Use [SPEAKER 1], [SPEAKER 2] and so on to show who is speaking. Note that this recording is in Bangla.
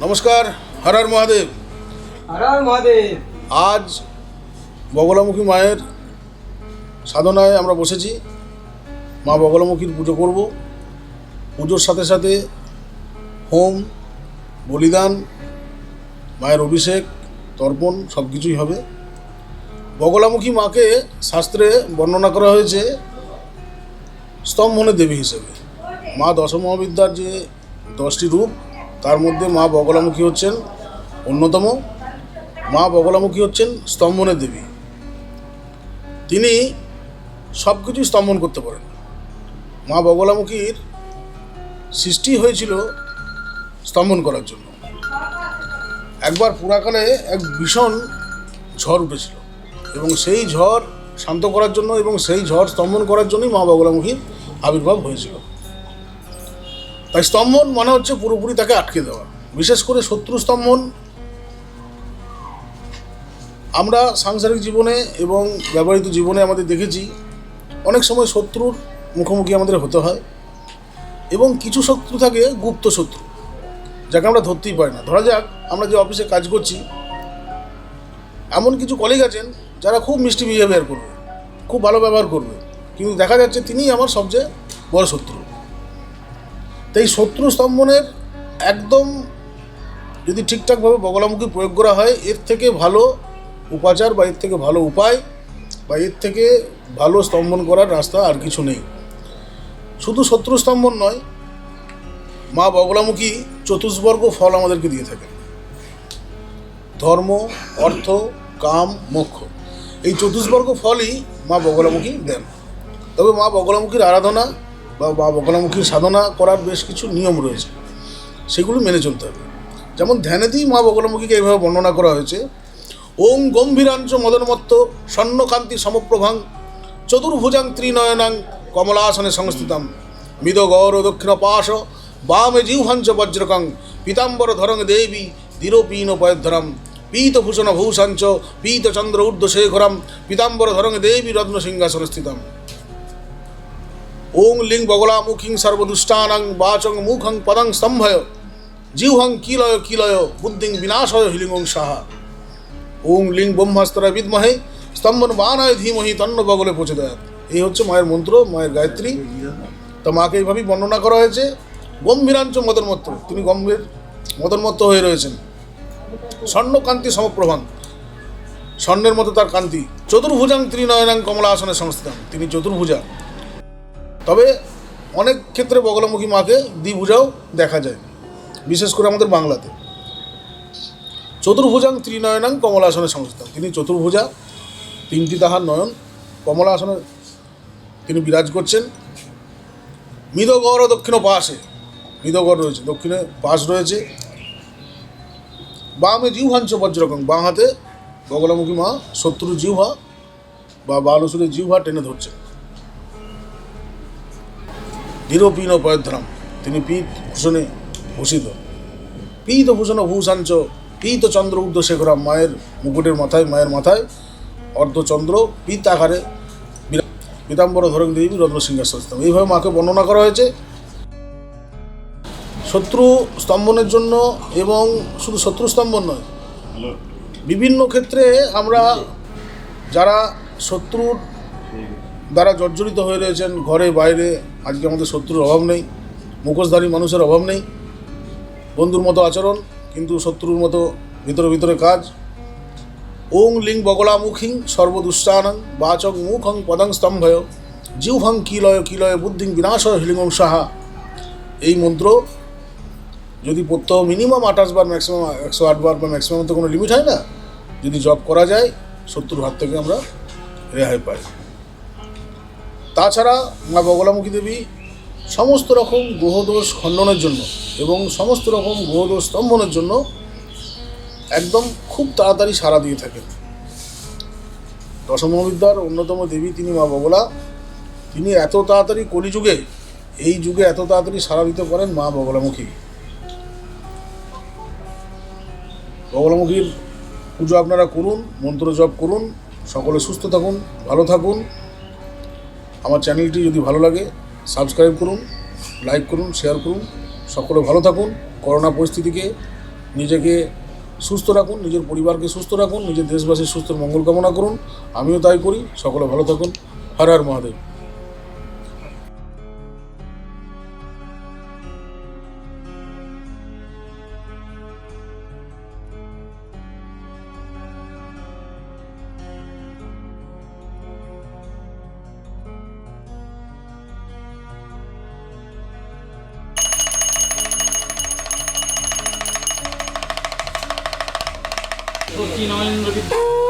[SPEAKER 1] নমস্কার হর হর মহাদেব।
[SPEAKER 2] হর হর মহাদেব।
[SPEAKER 1] আজ বগলামুখী মায়ের সাধনায় আমরা বসেছি। মা বগলামুখীর পুজো করব। পুজোর সাথে সাথে হোম বলিদান মায়ের অভিষেক তর্পণ সব কিছুই হবে। বগলামুখী মাকে শাস্ত্রে বর্ণনা করা হয়েছে স্তম্ভনের দেবী হিসেবে। মা দশমহাবিদ্যার যে দশটি রূপ তার মধ্যে মা বগলামুখী হচ্ছেন অন্যতম। মা বগলামুখী হচ্ছেন স্তম্ভনের দেবী। তিনি সব কিছুই স্তম্ভন করতে পারেন। মা বগলামুখীর সৃষ্টি হয়েছিল স্তম্ভন করার জন্য। একবার পুরাকালে এক ভীষণ ঝড় উঠেছিল এবং সেই ঝড় শান্ত করার জন্য এবং সেই ঝড় স্তম্ভন করার জন্যই মা বগলামুখীর আবির্ভাব হয়েছিল। তাই স্তম্ভন মানে হচ্ছে পুরোপুরি তাকে আটকে দেওয়া। বিশেষ করে শত্রু স্তম্ভন। আমরা সাংসারিক জীবনে এবং ব্যবহৃত জীবনে আমাদের দেখেছি, অনেক সময় শত্রুর মুখোমুখি আমাদের হতে হয় এবং কিছু শত্রু থাকে গুপ্ত শত্রু, যাকে আমরা ধরতেই পারি না। ধরা যাক, আমরা যে অফিসে কাজ করছি, এমন কিছু কলিগ আছেন যারা খুব মিষ্টি বিহেভিয়ার করবে, খুব ভালো ব্যবহার করবে। কিন্তু দেখা যাচ্ছে তিনিই আমার সবচেয়ে বড় শত্রু। তাই এই শত্রু স্তম্ভনের একদম যদি ঠিকঠাকভাবে বগলামুখী প্রয়োগ করা হয়, এর থেকে ভালো উপাচার বা এর থেকে ভালো উপায় বা এর থেকে ভালো স্তম্ভন করার রাস্তা আর কিছু নেই। শুধু শত্রু স্তম্ভন নয়, মা বগলামুখী চতুষ্বর্গ ফল আমাদেরকে দিয়ে থাকেন ধর্ম, অর্থ, কাম, মোক্ষ, এই চতুষ্বর্গ ফলই মা বগলামুখী দেন। তবে মা বগলামুখীর আরাধনা বা মা বগলামুখীর সাধনা করার বেশ কিছু নিয়ম রয়েছে, সেগুলো মেনে চলতে হবে। যেমন ধ্যানেতেই মা বগলামুখীকে এইভাবে বর্ণনা করা হয়েছে, ওং গম্ভীরাঞ্চ মদনমত্ত স্বর্ণকান্তি সমপ্রভাং চতুর্ভুজাং ত্রিনয়নাং কমলাসনে সংস্থিতাম মিদ গৌর দক্ষিণ পাশ বামে জিহ্বাঞ্চ বজ্রকং পীতাম্বর ধরং দেবী দীরপীন পয়ধরম পীতভূষণ ভূষাঞ্চ পীতচন্দ্র ঊর্ধ্বশেখরম পীতাম্বর ধরং দেবী রত্ন সিংহাসন স্থিতম। ওং লিং বগলামুখিং সর্বদুষ্টানাং বাচং মুখং পদং স্তম্ভয় জিহ্বং কিলয় কিলয় বুদ্ধিং বিনাশয় হিলিঙ্গং সাহা ওং লিং ব্রহ্মাস্ত্রা বিদ্মহে স্তম্ভন বানায় ধীমহি তন্ন বগলে পৌঁছে দেয়। এই হচ্ছে মায়ের মন্ত্র, মায়ের গায়ত্রী। তা মাকে এইভাবেই বর্ণনা করা হয়েছে, গম্ভীরাঞ্চ মদনমত্ত তিনি গম্ভীর মদনমত্ত হয়ে রয়েছেন। স্বর্ণকান্তি সমপ্রভাং স্বর্ণের মতো তার কান্তি। চতুর্ভুজাং ত্রিনয়নাং কমলা আসনে সংস্থিত তিনি চতুর্ভুজা। তবে অনেক ক্ষেত্রে বগলামুখী মাকে দ্বিভুজাও দেখা যায়, বিশেষ করে আমাদের বাংলাতে। চতুর্ভুজাং ত্রিনয়নাং কমলাসনে সংস্থিত। তিনি চতুর্ভুজা, তিনটি তাহার নয়ন, কমলাসনে তিনি বিরাজ করছেন। মৃদগড় ও দক্ষিণ পাশে, মৃদগড় রয়েছে, দক্ষিণে পাশ রয়েছে। বামে জিহ্বাঞ্চ বজ্রকং, বাঁ হাতে বগলামুখী মা শত্রু জিহ্বা বা বালুসুরের জিহ্বা টেনে ধরছে দৃঢ়পীন পয়ধ্রাম তিনি পীত ভূষণে ভূষিত। পীত ভূষণ ভূষাঞ্চ পীত চন্দ্র ঊর্ধ্ব শেখরাম মায়ের মুকুটের মাথায় মায়ের মাথায় অর্ধচন্দ্র পীত আকারে বিরা- পীতাম্বর ধরং দেবী রত্ন সিংহাসন এইভাবে মাকে বর্ণনা করা হয়েছে। শত্রু স্তম্ভনের জন্য এবং শুধু শত্রু স্তম্ভন নয় বিভিন্ন ক্ষেত্রে আমরা যারা শত্রুর দ্বারা জর্জরিত হয়ে রয়েছেন, ঘরে, বাইরে, আজকে আমাদের শত্রুর অভাব নেই, মুখোশধারী মানুষের অভাব নেই, বন্ধুর মতো আচরণ, কিন্তু শত্রুর মতো ভিতরে ভিতরে কাজ। ওং লিং বগলামুখিং সর্বদুষ্টানং বাচক মুখং পদং স্তম্ভয়, জিহ্বং কিলয় কিলয় বুদ্ধিং বিনাশয় হিলিঙ্গং সাহা। এই মন্ত্র যদি প্রত্যহ মিনিমাম আঠাশ বার ম্যাক্সিমাম, একশো আট বার বা ম্যাক্সিমাম তো কোনো লিমিট হয় না, যদি জব করা যায়, শত্রুর হাত থেকে আমরা রেহাই পাই। তাছাড়া মা বগলামুখী দেবী সমস্ত রকম গ্রহদোষ খণ্ডনের জন্য এবং সমস্ত রকম গ্রহদোষ স্তম্ভনের জন্য একদম খুব তাড়াতাড়ি সাড়া দিয়ে থাকেন। দশমবিদ্যার অন্যতম দেবী তিনি মা বগলা। তিনি এত তাড়াতাড়ি কলিযুগে, এই যুগে এত তাড়াতাড়ি সাড়া দিতে পারেন মা বগলামুখী। বগলামুখীর পুজো আপনারা করুন, মন্ত্র জপ করুন, সকলে সুস্থ থাকুন, ভালো থাকুন। আমার চ্যানেলটি যদি ভালো লাগে, সাবস্ক্রাইব করুন, লাইক করুন, শেয়ার করুন। সকলে ভালো থাকুন, করোনা পরিস্থিতিকে নিজেকে সুস্থ রাখুন, নিজের পরিবারকে সুস্থ রাখুন, নিজের দেশবাসীর সুস্থ মঙ্গল কামনা করুন। আমিও তাই করি, সকলে ভালো থাকুন। হর হর মহাদেব।
[SPEAKER 3] 39 rupees.